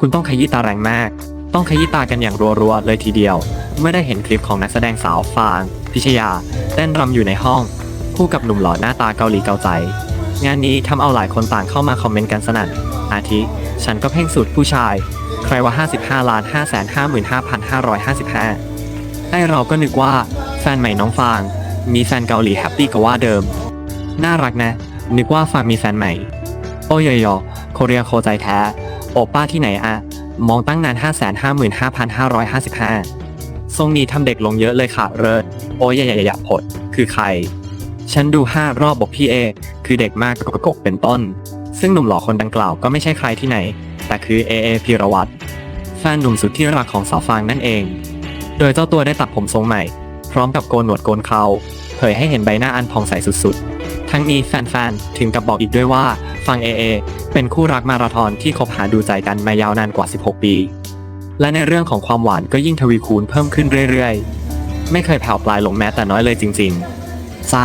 คุณต้องขยี้ตาแรงมาก ต้องขยี้ตากันอย่างรัวๆเลยทีเดียวเมื่อได้เห็นคลิปของนักแสดงสาวฟาง พิชยาเต้นรำอยู่ในห้อง คู่กับหนุ่มหล่อหน้าตาเกาหลีเกาใจ งานนี้ทำเอาหลายคนต่างเข้ามาคอมเมนต์กันสนั่น อาทิ ฉันก็เพ่งสุดผู้ชาย ใครว่า 55ล้าน5 5 5 5 5 5ไอเราก็นึกว่าแฟนใหม่น้องฟาง มีแฟนเกาหลีแฮปปี้กว่าว่าเดิม น่ารักนะ นึกว่าฟางมีแฟนใหม่ โอ้ยยอโคเรียโคใจแท้ โอป้าที่ไหนอะมองตั้งนาน 5 5 5 5 5 5 ทรงนี้ทำเด็กลงเยอะเลยค่ะเริศโอ้ยอย่าอย่าอย่าผด คือใคร ฉันดู5รอบบอกพี่เอ คือเด็กมากกกกเป็นต้น ซึ่งหนุ่มหล่อคนดังกล่าวก็ไม่ใช่ใครที่ไหน แต่คือเอเอพีรวัตรแฟนหนุ่มสุดที่รักของสาวฟางนั่นเอง โดยเจ้าตัวได้ตัดผมทรงใหม่ พร้อมกับโกนหนวดโกนเคราเผยให้เห็นใบหน้าอันผ่องใสสุดๆ ทั้งนี้แฟนๆ ถึงกับบอกอีกด้วยว่า ฟังเอเอเป็นคู่รักมาราธอนที่คบหาดูใจกันมายาวนานกว่า 16 ปี และในเรื่องของความหวานก็ยิ่งทวีคูณเพิ่มขึ้นเรื่อยๆ ไม่เคยแผ่วปลายลงแม้แต่น้อยเลยจริงๆซ่า